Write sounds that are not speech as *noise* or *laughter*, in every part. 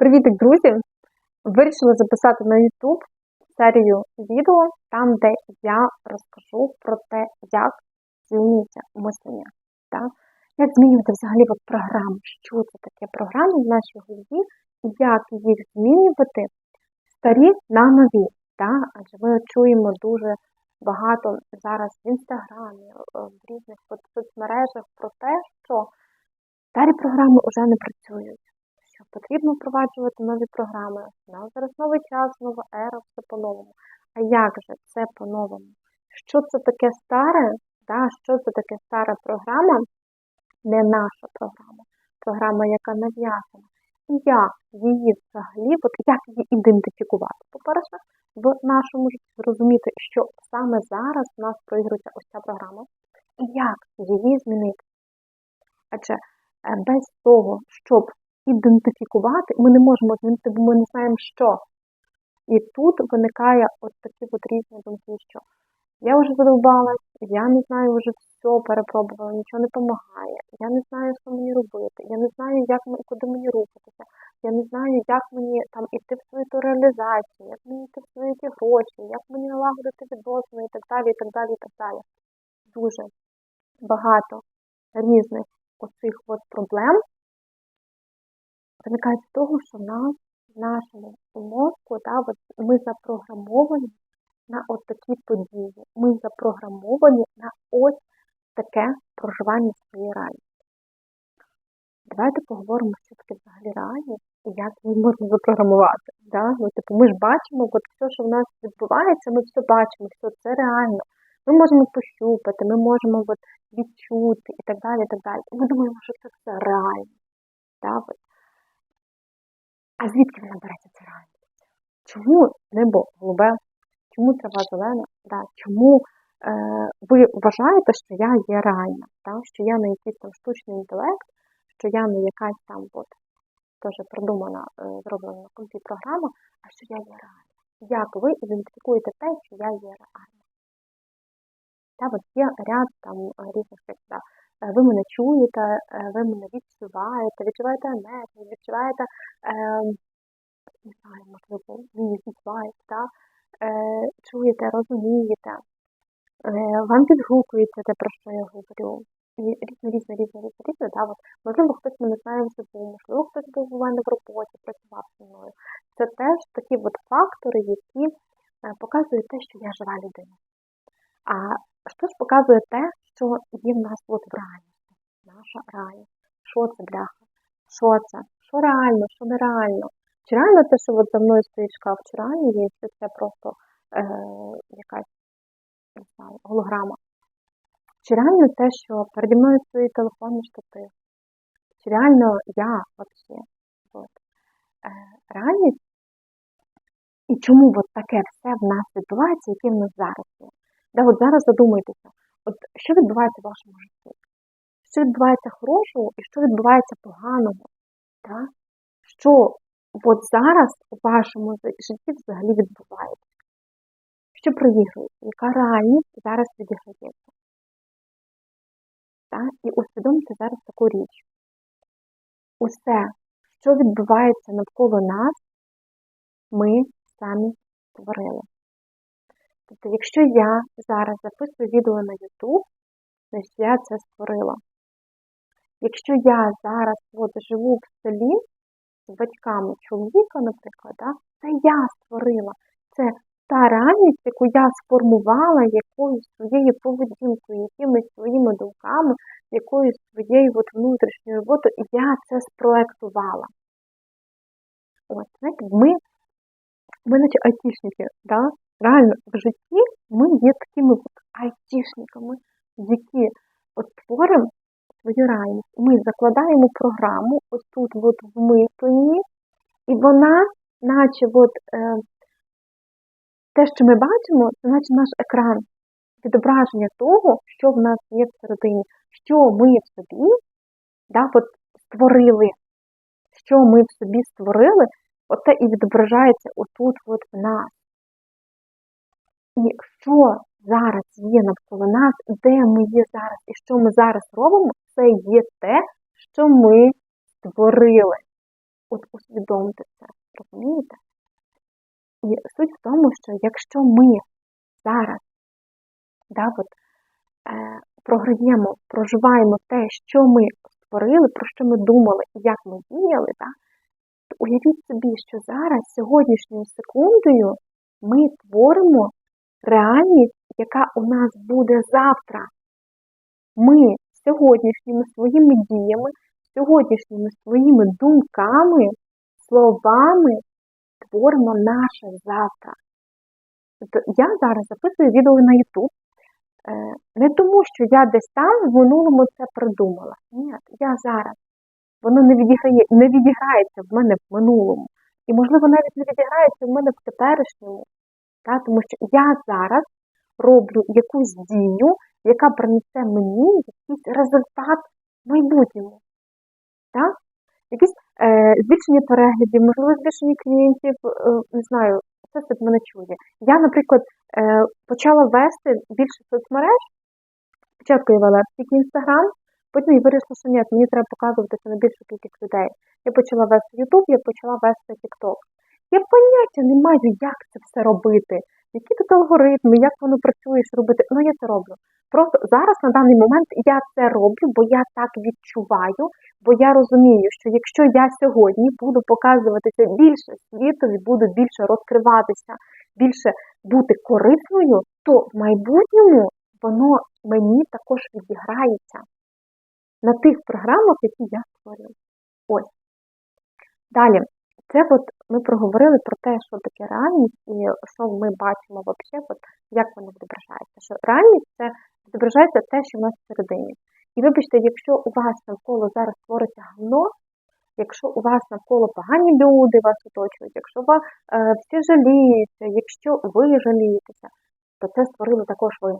Привітик, друзі! Вирішила записати на YouTube серію відео, там, де я розкажу про те, як змінюється мислення. Так? Як змінювати взагалі от програму, що це таке програма в нашій голові, і як їх змінювати старі на нові. Так? Адже ми чуємо дуже багато зараз в інстаграмі, е, в різних соцмережах про те, що старі програми вже не працюють що потрібно впроваджувати нові програми. У нас зараз новий час, нова ера, все по-новому. А як же це по-новому? Що це таке старе? Да, Що це таке стара програма? Не наша програма, програма, яка нав'язана. І як її взагалі, от як її ідентифікувати? По-перше, в нашому житті зрозуміти, що саме зараз в нас проігрується ось ця програма, і як її змінити. Адже е, без того, щоб ідентифікувати, ми не можемо змінити, бо ми не знаємо, що. І тут виникає от такі от різні думки, що я вже задовбалась, я не знаю, вже все перепробувала, нічого не допомагає, я не знаю, що мені робити, я не знаю, як куди мені рухатися, я не знаю, як мені там іти в свою ту реалізацію, як мені йти в свої ті гроші, як мені налагодити відносини і так далі, і так далі, і так далі. Дуже багато різних оцих от проблем, виникає з того, що в нас в нашому мозку да, от ми запрограмовані на от такі події. Ми запрограмовані на ось таке проживання своєї реальності. Давайте поговоримо, що таке взагалі реальність і як її можна запрограмувати. Да? Ну, типу, ми ж бачимо, от все, що в нас відбувається, ми все бачимо, що це реально. Ми можемо пощупати, ми можемо от, відчути і так далі. і так далі. Ми думаємо, що це все реально. Да? От. А звідки вона береться ця реальність? Чому небо голубе? Чому трава зелена? Да? Чому е, ви вважаєте, що я є реальна? Да? Що я не якийсь там штучний інтелект, що я не якась там от, теж придумана, е, зроблена на компі програма, а що я є реальна? Як ви ідентифікуєте те, що я є реальна? Та, от є ряд там різних. Да? Ви мене чуєте, е, ви мене відчуваєте, відчуваєте енергію, відчуваєте, е, не знаю, можливо, мій вайб, да? е, чуєте, розумієте, е, вам відгукується те, про що я говорю. І різне, різне, різне, різне, різне, да, от, можливо, хтось мене знає вживу, можливо, хтось був у мене в роботі, працював зі мною. Це теж такі от фактори, які е, показують те, що я жива людина. А що ж показує те, що є в нас от в реальності? Наша реальність. Що це, бляха? Що це? Що реально, що нереально? Чи реально те, що за мною стоїть шкаф, чи реально є, чи це просто е, якась не знаю, голограма? Чи реально те, що переді мною стоїть телефонний штатив? Чи реально я взагалі? От. Е, реальність? І чому от таке все в нас відбувається, яке в нас зараз є? Да, от зараз задумайтеся, от що відбувається в вашому житті? Що відбувається хорошого і що відбувається поганого? Так? Що от зараз у вашому житті взагалі відбувається? Що проігрується? Яка реальність зараз відіграється? Так? І усвідомте зараз таку річ. Усе, що відбувається навколо нас, ми самі створили. Тобто, якщо я зараз записую відео на YouTube, значить я це створила. Якщо я зараз от, живу в селі з батьками чоловіка, наприклад, да, це я створила. Це та реальність, яку я сформувала якоюсь своєю поведінкою, якимись своїми думками, якоюсь своєю от внутрішньою роботою, я це спроектувала. От, знаєте, ми, ми наче айтішники, да? реально в житті ми є такими от айтішниками, які от творимо свою реальність. Ми закладаємо програму ось тут от в мисленні, і вона, наче от, е, те, що ми бачимо, це наче наш екран, відображення того, що в нас є всередині, що ми в собі да, от, створили, що ми в собі створили, оце і відображається отут от в нас. І що зараз є навколо нас, де ми є зараз і що ми зараз робимо, це є те, що ми створили. от усвідомте це, розумієте? І суть в тому, що якщо ми зараз да, от, е, програємо, проживаємо те, що ми створили, про що ми думали як ми діяли, да, уявіть собі, що зараз, сьогоднішньою секундою, ми творимо реальність, яка у нас буде завтра. Ми сьогоднішніми своїми діями, сьогоднішніми своїми думками, словами творимо наше завтра. Тобто я зараз записую відео на YouTube. е, Не тому, що я десь там в минулому це придумала. Ні, я зараз. Воно не відіграє, не відіграється в мене в минулому. І, можливо, навіть не відіграється в мене в теперішньому. Та? Тому що я зараз роблю якусь дію, яка принесе мені якийсь результат в майбутньому. Так? Якісь е, збільшення переглядів, можливо, збільшення клієнтів, е, не знаю, це від мене чує. Я, наприклад, е, почала вести більше соцмереж. Спочатку я вела тільки Інстаграм, потім я вирішила, що ні, мені треба показуватися на більшу кількість людей. Я почала вести Ютуб, я почала вести TikTok. Я поняття не маю, як це все робити, які тут алгоритми, як воно працює, що робити. Ну я це роблю. Просто зараз на даний момент я це роблю, бо я так відчуваю, бо я розумію, що якщо я сьогодні буду показуватися більше світові, буду більше розкриватися, більше бути корисною, то в майбутньому воно мені також відіграється на тих програмах, які я створюю. Ось. Далі, це от ми проговорили про те, що таке реальність і що ми бачимо взагалі, от як воно відображається. Що реальність це відображається те, що в нас всередині. І вибачте, якщо у вас навколо зараз твориться гавно, якщо у вас навколо погані люди вас оточують, якщо вас е, всі жаліються, якщо ви жалієтеся, то це створили також ви.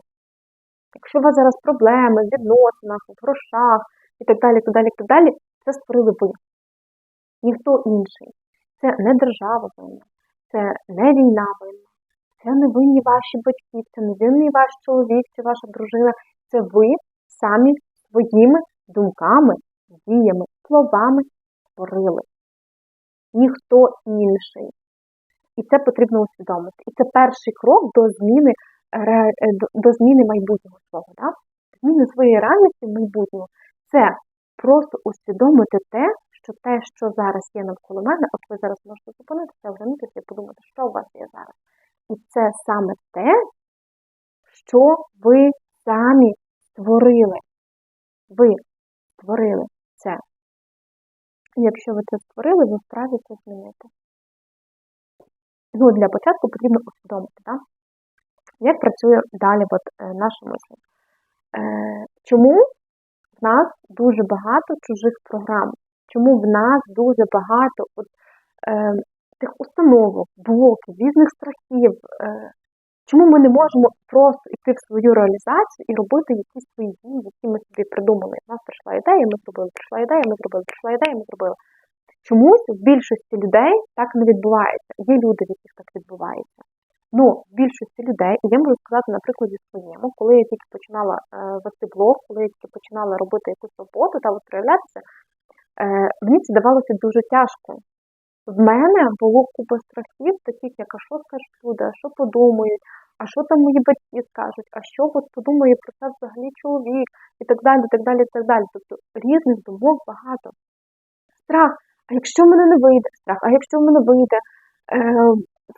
Якщо у вас зараз проблеми в відносинах, в грошах і так далі, так далі, так далі, це створили ви. Ніхто інший. Це не держава винна, це не війна винна, це не винні ваші батьки, це не винний ваш чоловік чи ваша дружина. Це ви самі своїми думками, діями, словами створили. Ніхто інший. І це потрібно усвідомити. І це перший крок до зміни до- до зміни майбутнього свого. Да? Зміни своєї реальності в майбутньому. Це просто усвідомити те, що те, що зараз є навколо мене, от ви зараз можете зупинитися, оглянутися і подумати, що у вас є зараз. І це саме те, що ви самі створили. Ви створили це. І якщо ви це створили, ви вправі це змінити. Ну, для початку потрібно усвідомити, так? Як працює далі от, е, наша мисль. Е, чому в нас дуже багато чужих програм? Чому в нас дуже багато от, е, тих установок, блоків, різних страхів? Е, чому ми не можемо просто йти в свою реалізацію і робити якісь свої дії, які ми собі придумали? У нас прийшла ідея, ми зробили, прийшла ідея, ми зробили, прийшла ідея, ми зробили. Чомусь в більшості людей так не відбувається. Є люди, в яких так відбувається. Ну, більшості людей, і я можу сказати на прикладі своєму, коли я тільки починала е, вести блог, коли я тільки починала робити якусь роботу та от проявлятися, е, мені це давалося дуже тяжко. В мене було купа страхів, таких як а що скажуть люди, а що подумають, а що там мої батьки скажуть, а що от подумає про це взагалі чоловік, і так далі, так далі, і так далі. Тобто різних думок багато. Страх, а якщо в мене не вийде, страх, а якщо в мене вийде, е,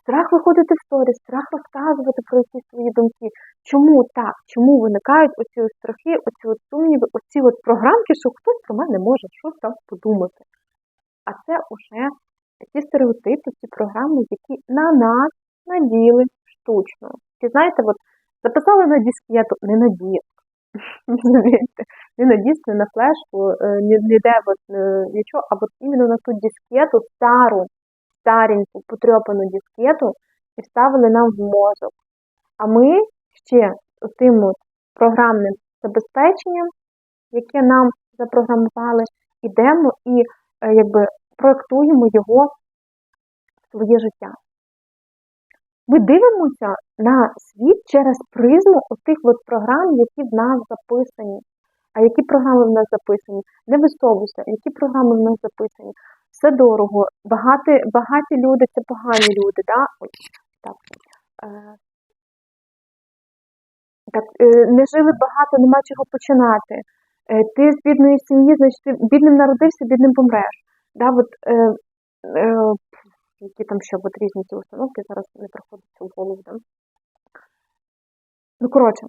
страх виходити в сторі, страх розказувати про якісь свої думки. Чому так? Чому виникають оці от страхи, оці от сумніви, оці от програмки, що хтось про мене може щось там подумати. А це вже ті стереотипи, ті програми, які на нас наділи штучно. Ті знаєте, от записали на дискету, не на диск. *laughs* Не на диск, не на флешку, е, ніде е, нічого, а от іменно на ту дискету стару, стареньку, потрьопану дискету і вставили нам в мозок. А ми ще тим от програмним забезпеченням, яке нам запрограмували, ідемо і е, якби проектуємо його в своє життя. Ми дивимося на світ через призму отих от програм, які в нас записані. А які програми в нас записані? Не висовуйся, які програми в нас записані. Все дорого, багаті, багаті люди це погані люди, да? Ой, так. Е, так, е, не жили багато, нема чого починати. Е, ти з бідної сім'ї, значить, ти бідним народився, бідним помреш. Да, от, е, е, які там ще от різні ці установки, зараз не приходять в голову. Да? Ну, коротше,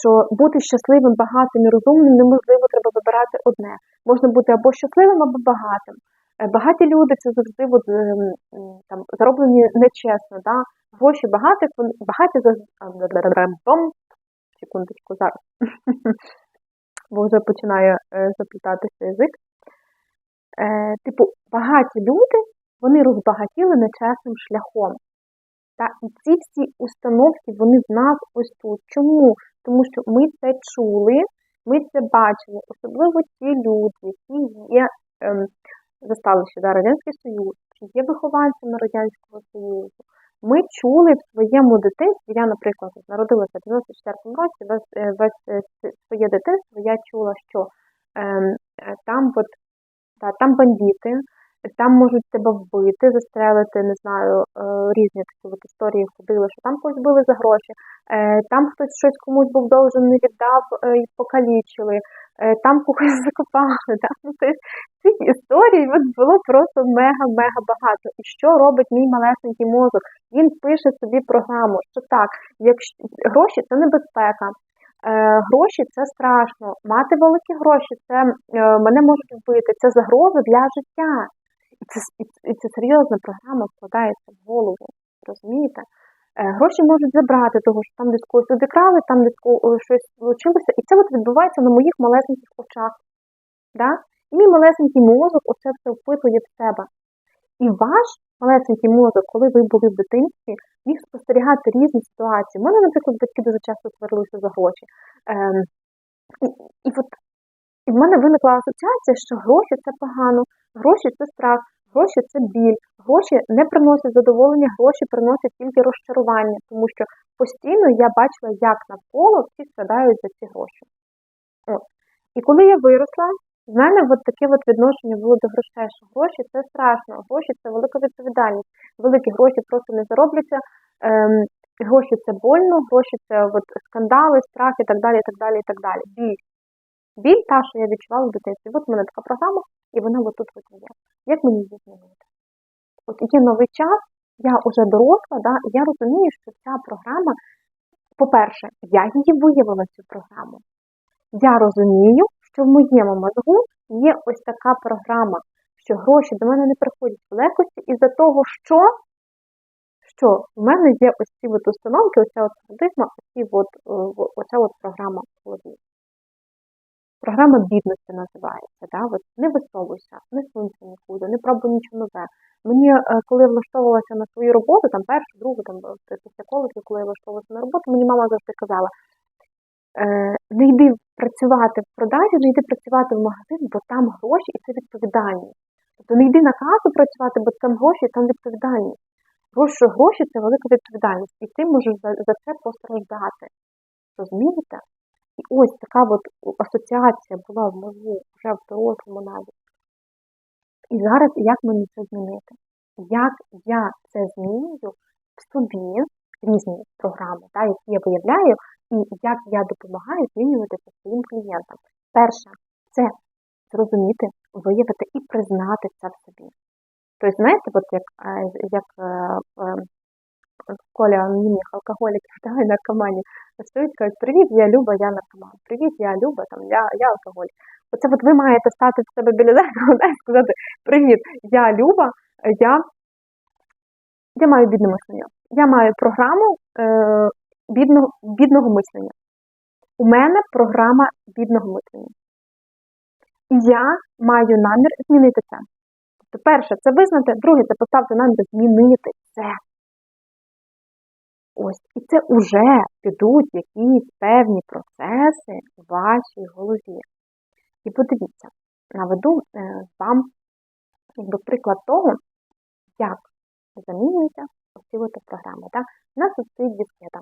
що бути щасливим, багатим і розумним неможливо, треба вибирати одне. Можна бути або щасливим, або багатим. Е, Багаті люди це завжди от, ем, там, зароблені нечесно. Да? Гроші багатих, багаті секундочку, зараз. *laughs* Бо вже починає е, заплітатися язик. Е, типу, багаті люди, вони розбагатіли нечесним шляхом. Та, і ці всі установки, вони в нас ось тут. Чому? Тому що ми це чули, ми це бачили, особливо ті люди, які є ем, застали ще да, Радянський Союз, чи є вихованцями Радянського Союзу. Ми чули в своєму дитинстві, я, наприклад, народилася в 94-му році, весь, е, весь е, своє дитинство я чула, що ем, е, там, от, да, там бандити, там можуть тебе вбити, застрелити, не знаю, е, різні такі от історії ходили, що там когось били за гроші, е, там хтось щось комусь був должен, не віддав е, і покалічили, там когось *laughs* закопали. Да? Ну, цих історій от було просто мега-мега багато. І що робить мій малесенький мозок? Він пише собі програму, що так, якщо гроші це небезпека. Гроші це страшно. Мати великі гроші, це мене можуть вбити, це загроза для життя. Це, і, це серйозна програма вкладається в голову. Розумієте? Е, гроші можуть забрати, того що там десь когось обікрали, там десь е, щось случилося. І це от відбувається на моїх малесеньких очах. Да? І мій малесенький мозок оце все впитує в себе. І ваш малесенький мозок, коли ви були в дитинстві, міг спостерігати різні ситуації. У мене, наприклад, батьки дуже часто сварилися за гроші. Ем, і, і, от, і в мене виникла асоціація, що гроші це погано, гроші це страх, гроші це біль, гроші не приносять задоволення, гроші приносять тільки розчарування, тому що постійно я бачила, як навколо всі страдають за ці гроші. От. І коли я виросла, в мене от таке от відношення було до грошей, що гроші це страшно, гроші це велика відповідальність. Великі гроші просто не заробляться, ем, гроші це больно, гроші це от скандали, страх і так далі, і так далі, і так далі. Біль. Біль та, що я відчувала в дитинстві. От в мене така програма, і вона от тут от є. Як мені її змінити? От є новий час, я вже доросла, да, і я розумію, що ця програма, по-перше, я її виявила цю програму. Я розумію, що в моєму мозгу є ось така програма, що гроші до мене не приходять в легкості із-за того, що, що в мене є ось ці от установки, оця от парадигма, е, оця от програма в голові. Програма бідності називається. Да? От не висовуйся, не сунься нікуди, не пробуй нічого нове. Мені, е, коли я влаштовувалася на свою роботу, там першу, другу, там е, після коледжу, коли я влаштовувалася на роботу, мені мама завжди казала, е, не йди працювати в продажі, не йди працювати в магазин, бо там гроші і це відповідальність. Тобто не йди на касу працювати, бо там гроші і там відповідальність. Гроші, гроші це велика відповідальність, і ти можеш за, за це постраждати. Розумієте? І ось така от асоціація була в мозку вже в дорослому навіть. І зараз як мені це змінити? Як я це змінюю в собі, різні програми, та, які я виявляю, і як я допомагаю змінювати це своїм клієнтам. Перше, це зрозуміти, виявити і признати це в собі. Тобто, знаєте, от як, е, як е, е, в колі анонімних алкоголіків *laughs* та і наркоманів стоять, кажуть, привіт, я Люба, я наркоман. Привіт, я Люба, там, я, я алкоголік. Оце от ви маєте стати в *laughs* себе біля зеркала да, і сказати, привіт, я Люба, я, я маю бідне мислення. Я маю програму е, бідного, бідного мислення. У мене програма бідного мислення. І я маю намір змінити це. Тобто, перше, це визнати, друге, це поставити намір змінити це. Ось, і це вже підуть якісь певні процеси в вашій голові. І подивіться, наведу е, вам якби, приклад того, як замінюються оці програми. Так? У нас тут стоїть дискета.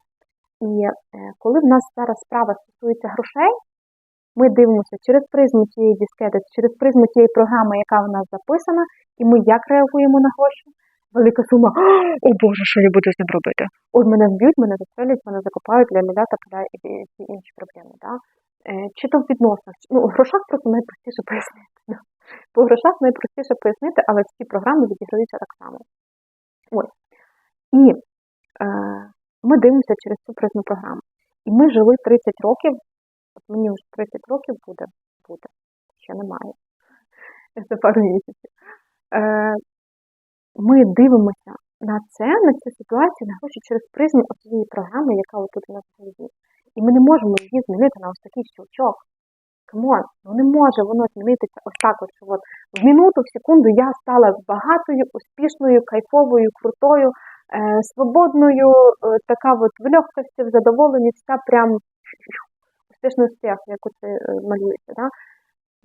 І е, коли в нас зараз справа стосується грошей, ми дивимося через призму тієї дискети, через призму тієї програми, яка в нас записана, і ми як реагуємо на гроші? Велика сума. *gasps* О Боже, що я буду з ним робити? От мене вб'ють, мене застрелять, мене закопають для ля та поля і всі інші проблеми. Да? Е, Чи то в відносинах. Ну, в грошах просто найпростіше пояснити. Да? По грошах найпростіше пояснити, але всі програми відіграються так само. Ось. І е, ми дивимося через цю призму програму. І ми жили 30 років, от мені вже 30 років буде, буде, ще немає. *laughs* За пару місяців. Е, ми дивимося на це, на цю ситуацію, на гроші через призму цієї програми, яка отут у нас в. І ми не можемо її змінити на ось такий щелчок. Камон, ну не може воно змінитися ось так, от, що от в минуту, в секунду я стала багатою, успішною, кайфовою, крутою, е, свободною, е, така от в легкості, в задоволенні, вся прям успішний успіх, як оце е, малюється. Да?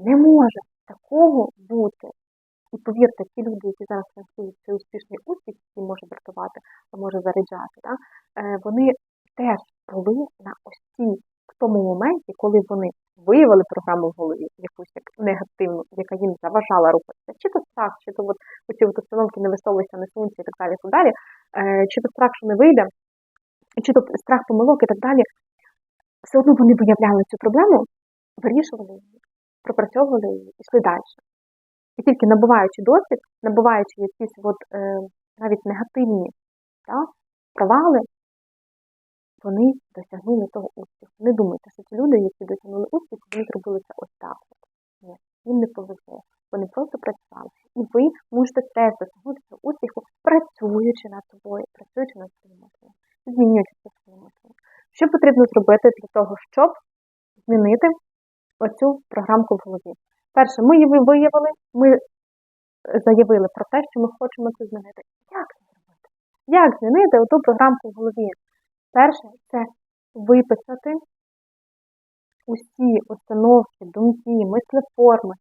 Не може такого бути. І повірте, ті люди, які зараз транслюють цей успішний успіх, який може вартувати, а може заряджати, да? е, вони теж були на ось цій в тому моменті, коли вони виявили програму в голові, якусь як негативну, яка їм заважала рухатися, чи то страх, чи то от оці от установки не висовуються, не сунуться і так далі, і так далі, е, чи то страх, що не вийде, чи то страх помилок і так далі. Все одно вони виявляли цю проблему, вирішували її, пропрацьовували її і йшли далі. І тільки набуваючи досвід, набуваючи якісь от, е, навіть негативні да, провали, вони досягнули того успіху. Не думайте, що ці люди, які досягнули успіху, вони зробили це ось так. Ні, їм не повезло. Вони просто працювали. І ви можете теж досягнути успіху, працюючи над собою, працюючи над своїм мисленням, змінюючи це своє мислення. Що потрібно зробити для того, щоб змінити оцю програмку в голові? Перше, ми її виявили, ми заявили про те, що ми хочемо це змінити. Як це зробити? Як змінити оту програмку в голові? Перше, це виписати усі установки, думки, мислеформи,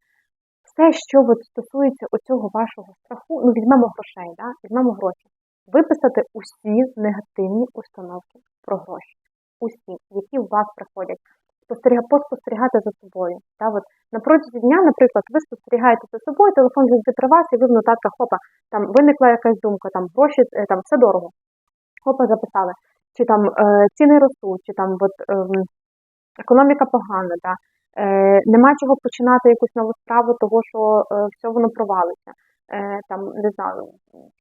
все, що от стосується оцього вашого страху, ну візьмемо грошей, да? візьмемо гроші. Виписати усі негативні установки про гроші, усі, які у вас приходять. Спостеріга, поспостерігати за собою. Да? От, на протязі дня, наприклад, ви спостерігаєте за собою, телефон завжди при вас, і ви в нотатках, хопа, там виникла якась думка, там гроші, е, там все дорого. Хопа, записали чи там е, ціни ростуть, чи там от, е, економіка погана, да? е, нема чого починати якусь нову справу, того що е, все воно провалиться. Там, не знаю,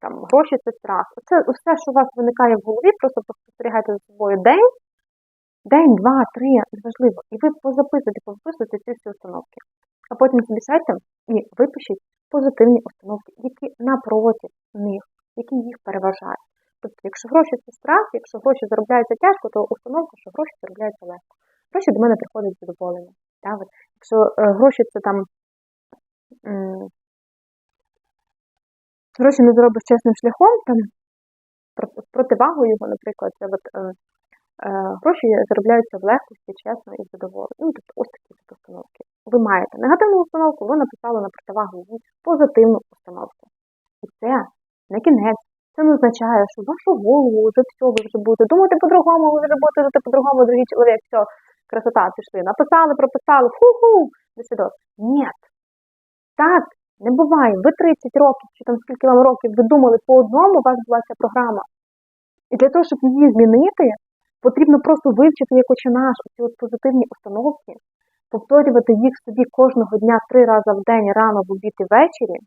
там гроші це страх. Це все, що у вас виникає в голові, просто спостерігайте за собою день, день, два, три, неважливо. І ви позаписуєте, повиписуєте ці всі установки. А потім собі сядьте і випишіть позитивні установки, які напроти них, які їх переважають. Тобто, якщо гроші це страх, якщо гроші заробляються тяжко, то установка, що гроші заробляються легко. Гроші до мене приходять задоволення. Так? Якщо е, гроші це там гроші не заробиш чесним шляхом, там противагою його, наприклад, це от, е, гроші заробляються в легкості, чесно і задоволення. Ну, тобто ось такі установки. Ви маєте негативну установку, ви написали на противагу позитивну установку. І це не кінець. Це не означає, що вашу голову вже все, ви вже будете думати по-другому, ви вже будете жити по-другому, другий чоловік, все, красота, пішли. Написали, прописали, ху-ху, до свідос. Ні. Так, не буває. Ви 30 років, чи там скільки вам років ви думали по одному, у вас була ця програма. І для того, щоб її змінити, потрібно просто вивчити як наш ці позитивні установки, повторювати їх собі кожного дня три рази в день, рано, в обід і ввечері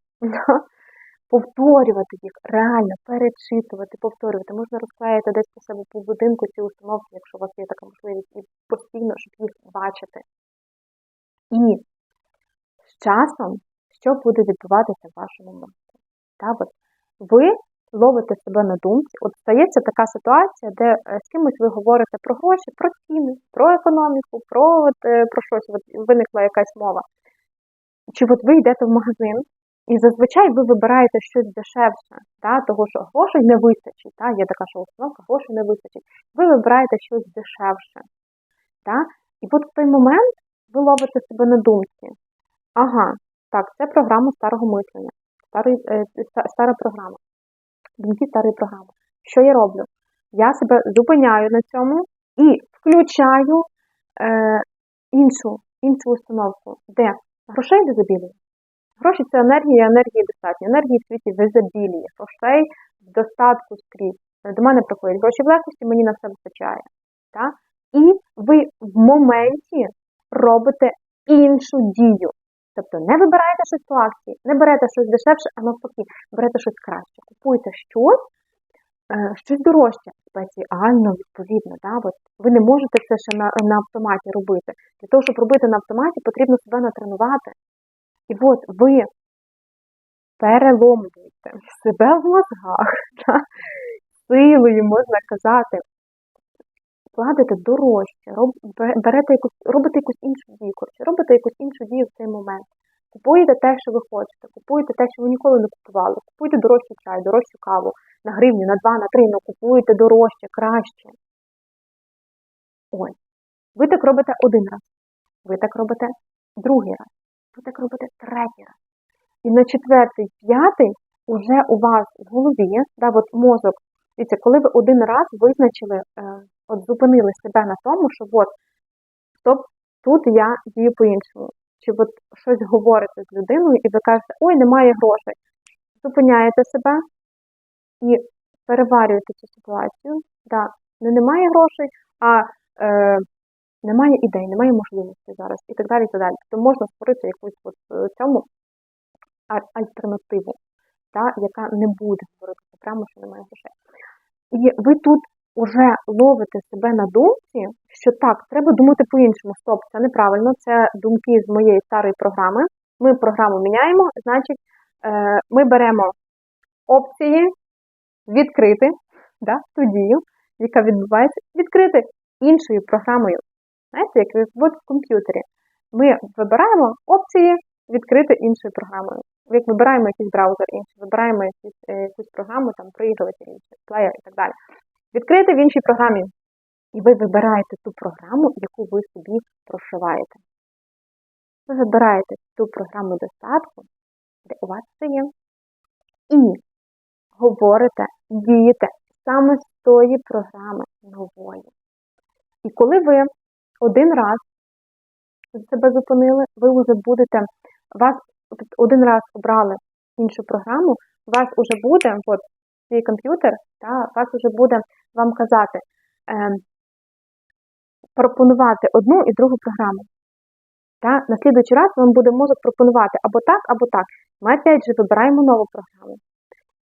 повторювати їх, реально перечитувати, повторювати. Можна розклеїти десь по себе по будинку ці установки, якщо у вас є така можливість, і постійно, щоб їх бачити. І з часом, що буде відбуватися в вашому мозку? Ви ловите себе на думці, от стається така ситуація, де е, з кимось ви говорите про гроші, про ціни, про економіку, про е, про щось, от виникла якась мова. Чи от ви йдете в магазин, і зазвичай ви вибираєте щось дешевше, та, того що грошей не вистачить. Та, Є така що установка, грошей не вистачить. Ви вибираєте щось дешевше. Та? І от в той момент ви ловите себе на думці. Ага, так, це програма старого мислення, старий, е, стара програма. Думки старої програми. Що я роблю? Я себе зупиняю на цьому і включаю е, іншу іншу установку, де грошей в ізобілії. Гроші це енергія, енергії достатньо. Енергії в світі в ізобілії, грошей в достатку скрізь. До мене приходять гроші в легкості, мені на все вистачає. Так? І ви в моменті робите іншу дію. Тобто не вибираєте щось по акції, не берете щось дешевше, а навпаки, берете щось краще. Купуєте щось, е, щось дорожче, спеціально відповідно. Да? От ви не можете це ще на, на автоматі робити. Для того, щоб робити на автоматі, потрібно себе натренувати. І от ви переломлюєте себе в мозгах, *laughs* да? силою, можна казати, платите дорожче, берете якусь, робите якусь іншу дію, коротше, робите якусь іншу дію в цей момент. Купуєте те, що ви хочете, купуєте те, що ви ніколи не купували, купуєте дорожчий чай, дорожчу каву на гривню, на два, на три, ну купуєте дорожче, краще. Ось. Ви так робите один раз, ви так робите другий раз, ви так робите третій раз. І на четвертий, п'ятий уже у вас в голові, да, от мозок, дивіться, коли ви один раз визначили, е, от зупинили себе на тому, що от, стоп, тут я дію по-іншому. Чи от щось говорите з людиною, і ви кажете, ой, немає грошей. Зупиняєте себе і переварюєте цю ситуацію. Да, не немає грошей, а е, немає ідей, немає можливості зараз і так далі. і так далі. То можна створити якусь от е, цьому альтернативу, та, яка не буде говорити прямо, що немає грошей. І ви тут уже ловите себе на думці, що так, треба думати по-іншому. Стоп, це неправильно, це думки з моєї старої програми. Ми програму міняємо, значить, е, ми беремо опції відкрити да, ту дію, яка відбувається, відкрити іншою програмою. Знаєте, як от в комп'ютері. Ми вибираємо опції відкрити іншою програмою. Як вибираємо якийсь браузер інший, вибираємо якісь, е, якусь програму, там проігруватель інший, плеєр і так далі. Відкрити в іншій програмі. І ви вибираєте ту програму, яку ви собі прошиваєте. Ви вибираєте ту програму достатку, де у вас це є. І говорите, дієте саме з тої програми нової. І коли ви один раз себе зупинили, ви вже будете, вас один раз обрали іншу програму, у вас вже буде, от свій комп'ютер, у вас вже буде вам казати, е, пропонувати одну і другу програму. Та, на слідуючий раз вам буде мозок пропонувати або так, або так. Ми опять же вибираємо нову програму.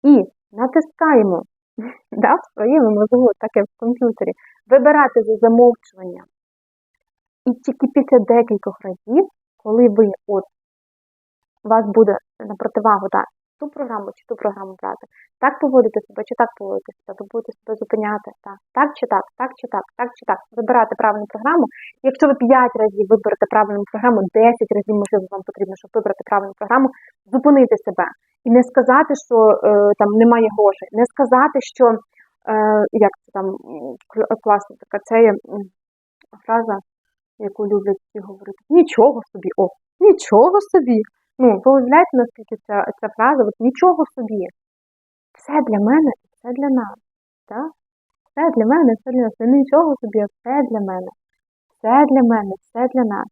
І натискаємо *laughs* да, в своєму мозку, так як в комп'ютері, вибирати за замовчування. І тільки після декількох разів, коли ви от у вас буде на противагу да, ту програму чи ту програму брати, так поводити себе, чи так поводити себе, ви будете себе зупиняти, так, так чи так, так чи так, так чи так, вибирати правильну програму. Якщо ви 5 разів виберете правильну програму, 10 разів, можливо, вам потрібно, щоб вибрати правильну програму, зупинити себе. І не сказати, що е, там немає грошей, не сказати, що е, як це там класна така це є фраза, яку люблять всі говорити. Нічого собі, о, нічого собі. Ну, ви уявляєте, наскільки ця, ця фраза, от нічого собі. Все для мене і все для нас. Так? Все для мене, все для нас. Не нічого собі, а все для мене. Все для мене, все для нас.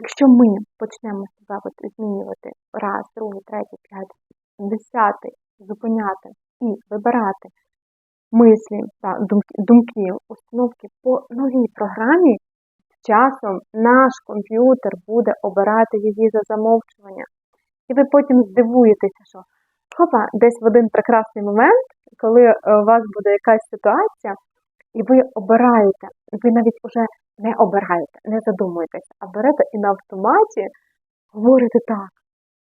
Якщо ми почнемо себе от змінювати раз, другий, третій, п'ятий, десятий, зупиняти і вибирати мислі, та, думки, думки, установки по новій програмі, часом наш комп'ютер буде обирати її за замовчування. І ви потім здивуєтеся, що хопа, десь в один прекрасний момент, коли е, у вас буде якась ситуація, і ви обираєте, ви навіть уже не обираєте, не задумуєтеся, а берете і на автоматі говорите так,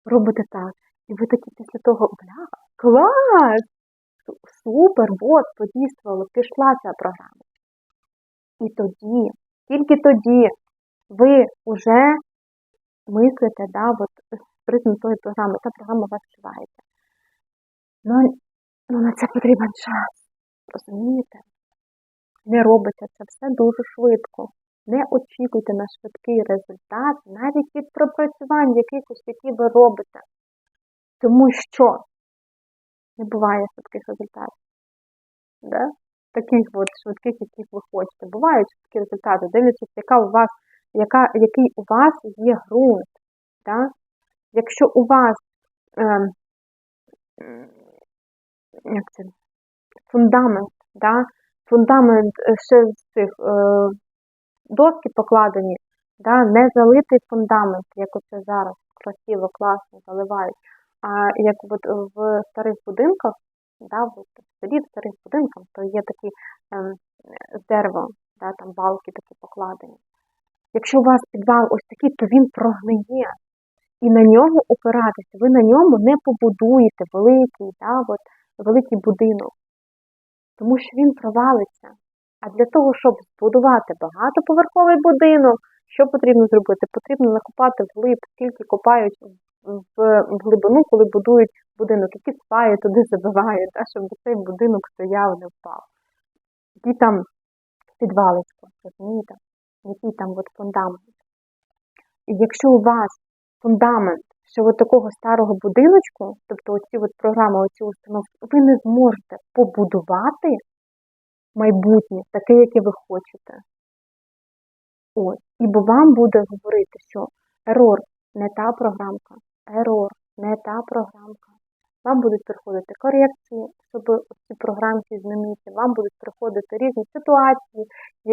робите так. І ви такі після того, бля, клас! Супер, от, подійствувало, пішла ця програма. І тоді, тільки тоді ви вже мислите, да, от, призму тої програми, та програма вас вживається. Ну, ну на це потрібен час. Розумієте? Не робиться це все дуже швидко. Не очікуйте на швидкий результат, навіть від пропрацювань якихось, які ви робите. Тому що не буває швидких результатів. Да? Таких от швидких, яких ви хочете. Бувають швидкі результати, дивлячись, яка у вас яка, який у вас є ґрунт. Да? Якщо у вас е, як це, фундамент, да? фундамент е, ще з цих е, доски покладені, да? не залитий фундамент, як оце зараз красиво, класно заливають. А як от в старих будинках, да, от в селі, старих будинках, то є такі ем, з да, там балки такі покладені. Якщо у вас підвал ось такий, то він прогниє. І на нього опиратися, ви на ньому не побудуєте великий, да, от, великий будинок, тому що він провалиться. А для того, щоб збудувати багатоповерховий будинок, що потрібно зробити? Потрібно накопати вглиб, скільки копають в в глибину, коли будують будинок, які сваї туди забивають, да, щоб цей будинок стояв, не впав. Які там підвалицько, розумієте? Який там от фундамент. І якщо у вас фундамент ще от такого старого будиночку, тобто оці от програми, оці установки, ви не зможете побудувати майбутнє таке, яке ви хочете. Ось. І бо вам буде говорити, що ерор не та програмка, ерор не та програмка. Вам будуть приходити корекції, щоб ці програмки змінити, вам будуть приходити різні ситуації,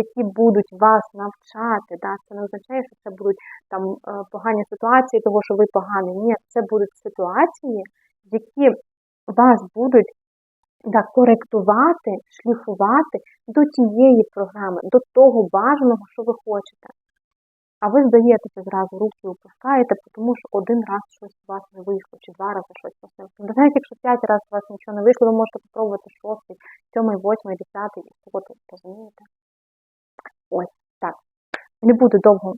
які будуть вас навчати. Да? Це не означає, що це будуть там е, погані ситуації, того, що ви погані. Ні, це будуть ситуації, які вас будуть да, коректувати, шліфувати до тієї програми, до того бажаного, що ви хочете. А ви здаєтеся зразу, руки опускаєте, тому що один раз щось у вас не вийшло, чи два рази щось у вас. Навіть якщо п'ять разів у вас нічого не вийшло, ви можете спробувати шостий, сьомий, восьмий, десятий і сотий, розумієте? Ось так. Не буду довго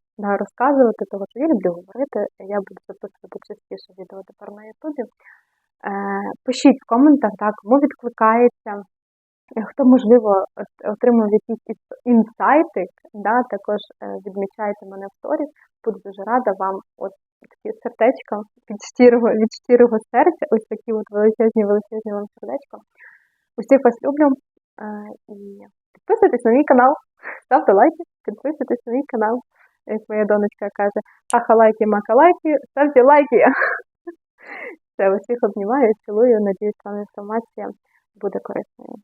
розказувати, того, що я люблю говорити. Я буду записувати частіше відео тепер на Ютубі. Е, пишіть в коментах, так, кому відкликається, хто, можливо, отримав якісь інсайти, да, також е, відмічайте мене в сторіс. Буду дуже рада вам от такі сердечка від щирого, від щирого серця, ось такі от величезні, величезні вам сердечка. Усіх вас люблю. Е, і підписуйтесь на мій канал, ставте лайки, підписуйтесь на мій канал. Як моя донечка каже, аха лайки, мака лайки, ставте лайки. *laughs* Все, усіх обнімаю, цілую, надіюсь, вам інформація буде корисною.